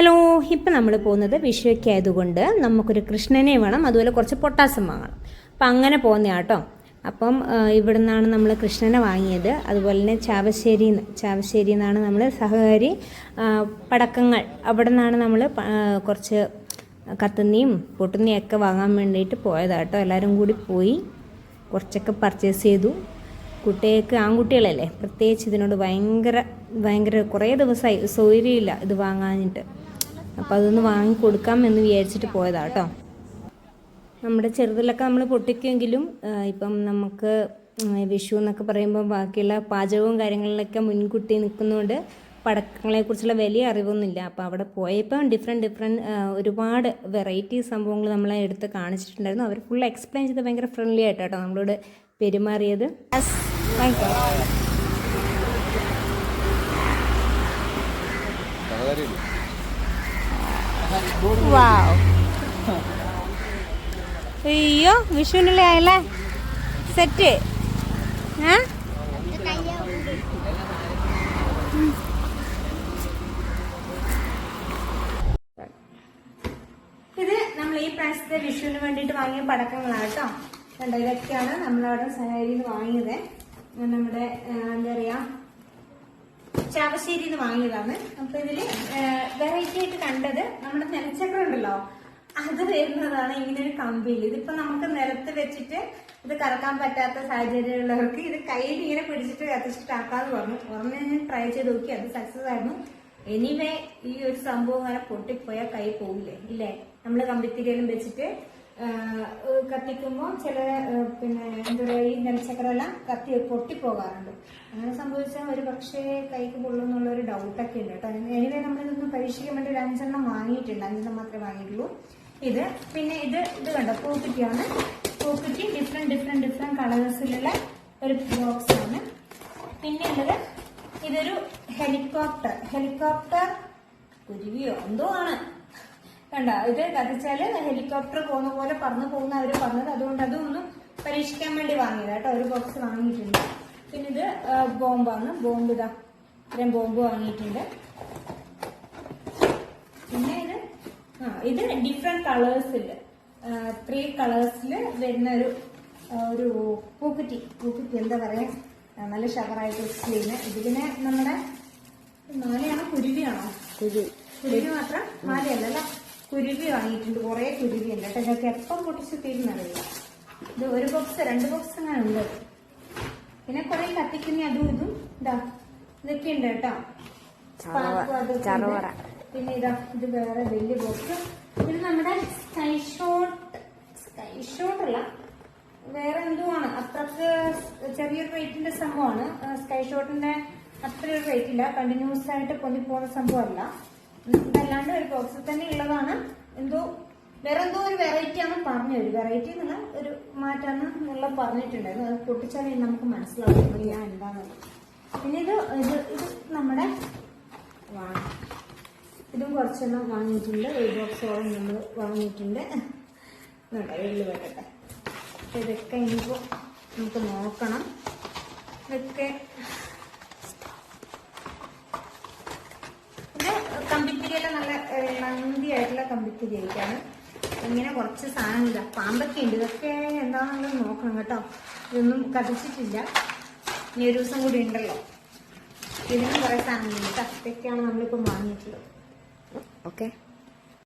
Hello ഇപ്പം നമ്മൾ പോകുന്നത് വിഷുവൊക്കെ ആയതുകൊണ്ട് നമുക്കൊരു കൃഷ്ണനെ വേണം അതുപോലെ കുറച്ച് പൊട്ടാസം വാങ്ങണം. അപ്പം അങ്ങനെ പോകുന്ന കേട്ടോ അപ്പം ഇവിടെ നിന്നാണ് നമ്മൾ കൃഷ്ണനെ വാങ്ങിയത്. അതുപോലെ തന്നെ ചാവശ്ശേരി ചാവശ്ശേരി നിന്നാണ് നമ്മൾ സഹകാരി പടക്കങ്ങൾ. അവിടെ നിന്നാണ് നമ്മൾ കുറച്ച് കത്തുന്നിയും പൊട്ടുന്നിയും ഒക്കെ വാങ്ങാൻ വേണ്ടിയിട്ട് പോയതാട്ടോ എല്ലാവരും കൂടി പോയി കുറച്ചൊക്കെ പർച്ചേസ് ചെയ്തു. കുട്ടികൾക്ക് ആൺകുട്ടികളല്ലേ? പ്രത്യേകിച്ച് ഇതിനോട് ഭയങ്കര ഭയങ്കര കുറേ ദിവസമായി സൗകര്യമില്ല ഇത് വാങ്ങാനിട്ട് അപ്പോൾ അതൊന്ന് വാങ്ങി കൊടുക്കാമെന്ന് വിചാരിച്ചിട്ട് പോയതാണ് കേട്ടോ നമ്മുടെ ചെറുതിലൊക്കെ നമ്മൾ പൊട്ടിക്കുമെങ്കിലും ഇപ്പം നമുക്ക് വിഷു എന്നൊക്കെ പറയുമ്പോൾ ബാക്കിയുള്ള പാചകവും കാര്യങ്ങളിലൊക്കെ മുൻകൂട്ടി നിൽക്കുന്നതുകൊണ്ട് പടക്കങ്ങളെക്കുറിച്ചുള്ള വലിയ അറിവൊന്നുമില്ല. അപ്പോൾ അവിടെ പോയപ്പോൾ ഡിഫറെന്റ് ഡിഫറെന്റ് ഒരുപാട് വെറൈറ്റി സംഭവങ്ങൾ നമ്മളെ എടുത്ത് കാണിച്ചിട്ടുണ്ടായിരുന്നു. അവർ ഫുൾ എക്സ്പ്ലെയിൻ ചെയ്ത് ഭയങ്കര ഫ്രണ്ട്ലി ആയിട്ട് നമ്മളോട് പെരുമാറിയത്. അയ്യോ വിഷുവിനല്ലേ ആയല്ലേ സെറ്റ്. ഇത് നമ്മൾ ഈ പ്രാവശ്യത്തെ വിഷുവിന് വേണ്ടിയിട്ട് വാങ്ങിയ പടക്കങ്ങളാണ് കേട്ടോ. കണ്ടോ ഇതൊക്കെയാണ് നമ്മളവിടെ സഹാരിയിൽ നിന്ന് വാങ്ങിയത്. നമ്മുടെ എന്താ പറയാ ചാവശ്ശേരി വാങ്ങിയതാണ്. അപ്പൊ ഇതിൽ വെറൈറ്റി ആയിട്ട് നമ്മുടെ നിലച്ചക്രം ഉണ്ടല്ലോ അത് വരുന്നതാണ് ഇങ്ങനെ ഒരു കമ്പിയിൽ ഇതിപ്പോ നമുക്ക് നിലത്ത് വെച്ചിട്ട് ഇത് കറക്കാൻ പറ്റാത്ത സാഹചര്യമുള്ളവർക്ക് ഇത് കയ്യിൽ ഇങ്ങനെ പിടിച്ചിട്ട് കത്തിച്ചിട്ടാക്കാന്ന് പറഞ്ഞു. പറഞ്ഞു ഞാൻ ട്രൈ ചെയ്ത് നോക്കി അത് സക്സസ് ആയിരുന്നു. എനിവേ ഈ ഒരു സംഭവം അങ്ങനെ പൊട്ടിപ്പോയാൽ കൈ പോകില്ലേ ഇല്ലേ? നമ്മൾ കമ്പിത്തിരിയിലും വെച്ചിട്ട് കത്തിക്കുമ്പോൾ ചില പിന്നെ എന്താ പറയുക ഈ നെൽച്ചക്കറെല്ലാം കത്തി പൊട്ടിപ്പോകാറുണ്ട്. അങ്ങനെ സംഭവിച്ചാൽ ഒരു പക്ഷേ കൈക്ക് പൊള്ളുന്നുള്ള ഒരു ഡൗട്ടൊക്കെ ഉണ്ട് കേട്ടോ. എനിവേ നമ്മളിതൊന്ന് പരീക്ഷിക്കാൻ വേണ്ടി ഒരു അഞ്ചെണ്ണം വാങ്ങിയിട്ടുണ്ട്. അഞ്ചെണ്ണം മാത്രമേ വാങ്ങിയിട്ടുള്ളൂ. ഇത് പിന്നെ ഇത് ഇത് കണ്ടോ? പോക്കിറ്റിയാണ്. പോക്കിറ്റി ഡിഫറെന്റ് ഡിഫറെന്റ് ഡിഫറെന്റ് കളേഴ്സിലുള്ള ഒരു ബോക്സ് ആണ് പിന്നെ ഉള്ളത് ഇതൊരു ഹെലികോപ്റ്റർ ഹെലികോപ്റ്റർ കുരുവിയോ? എന്തോ ആണ്. കണ്ട ഇത് കത്തിച്ചാൽ ഹെലികോപ്റ്റർ പോകുന്ന പോലെ പറന്നു പോകുന്ന അവർ പറഞ്ഞത്. അതുകൊണ്ട് അതൊന്നും പരീക്ഷിക്കാൻ വേണ്ടി വാങ്ങിയത് കേട്ടോ. ഒരു ബോക്സ് വാങ്ങിയിട്ടുണ്ട്. പിന്നെ ഇത് ബോംബാണ്. ബോംബ് ഇതാ. ഇത്രയും ബോംബ് വാങ്ങിയിട്ടുണ്ട്. പിന്നെ ഇത് ആ ഇത് ഡിഫറെന്റ് കളേഴ്സിൽ ത്രീ കളേഴ്സിൽ വരുന്ന ഒരു ഒരു പൂക്കുറ്റി. പൂക്കുറ്റി എന്താ പറയാ? നല്ല ഷവറായിട്ട് ചെയ്യുന്ന ഇതിനെ നമ്മുടെ മാലയാണോ? കുരുവിയാണോ? കുരുവി കുരുവി മാത്രം മാലയല്ല അല്ല? കുരുവി വാങ്ങിയിട്ടുണ്ട്. കുറെ കുരുവി ഉണ്ട് കേട്ടോ. ഇതൊക്കെ എപ്പം പൊട്ടിച്ച് തീരുന്നറിയില്ല. ഇത് ഒരു ബോക്സ് രണ്ട് ബോക്സ് അങ്ങനെ ഉണ്ട് പിന്നെ കുറെ കത്തിക്കുന്ന അതും ഇതും ഇതാ ഇതൊക്കെ ഉണ്ട്. കേട്ടോ. പിന്നെ ഇതാ ഇത് വേറെ വലിയ ബോക്സ് പിന്നെ നമ്മുടെ സ്കൈ ഷോട്ട് സ്കൈ ഷോട്ട് അല്ല വേറെ എന്തുമാണ് അത്രയ്ക്ക് ചെറിയൊരു റേറ്റിന്റെ സംഭവമാണ്. സ്കൈ ഷോട്ടിന്റെ അത്ര ഒരു റേറ്റ് ഇല്ല. കണ്ടിന്യൂസ് ആയിട്ട് പൊന്തി പോകുന്ന സംഭവമല്ല. ഇതല്ലാണ്ട് ഒരു ബോക്സിൽ തന്നെ ഉള്ളതാണ്. എന്തോ വേറെ എന്തോ ഒരു വെറൈറ്റി ആണ് പറഞ്ഞു ഒരു വെറൈറ്റി എന്നുള്ള ഒരു മാറ്റാണ് എന്നുള്ള പറഞ്ഞിട്ടുണ്ടായിരുന്നു. അത് പൊട്ടിച്ചാലേ നമുക്ക് മനസ്സിലാവും ഞാൻ എന്താണെന്നുള്ളത് പിന്നെ ഇത് ഇത് ഇത് നമ്മുടെ ഇതും കുറച്ചെണ്ണം വാങ്ങിയിട്ടുണ്ട്. ഒരു ബോക്സോളം നമ്മൾ വാങ്ങിയിട്ടുണ്ട്. വെള്ളി അപ്പൊ ഇതൊക്കെ ഇനിയിപ്പോൾ നമുക്ക് നോക്കണം ഇതൊക്കെ ഇത് കമ്പിത്തിരിയെല്ലാം നല്ല നന്ദി ചെയ്യിക്കാണ് ഇങ്ങനെ കുറച്ച് സാധനമില്ല പാമ്പൊക്കെ ഉണ്ട് ഇതൊക്കെ എന്താണെന്നുള്ളത് നോക്കണം കേട്ടോ. ഇതൊന്നും കത്തിച്ചിട്ടില്ല. ഇനി ഒരു ദിവസം കൂടി ഉണ്ടല്ലോ. ഇതിനും കുറെ സാധനങ്ങളുണ്ട്. കേട്ടോ ഇതൊക്കെയാണ് നമ്മളിപ്പം വാങ്ങിയിട്ടുള്ളത്. ഓക്കെ.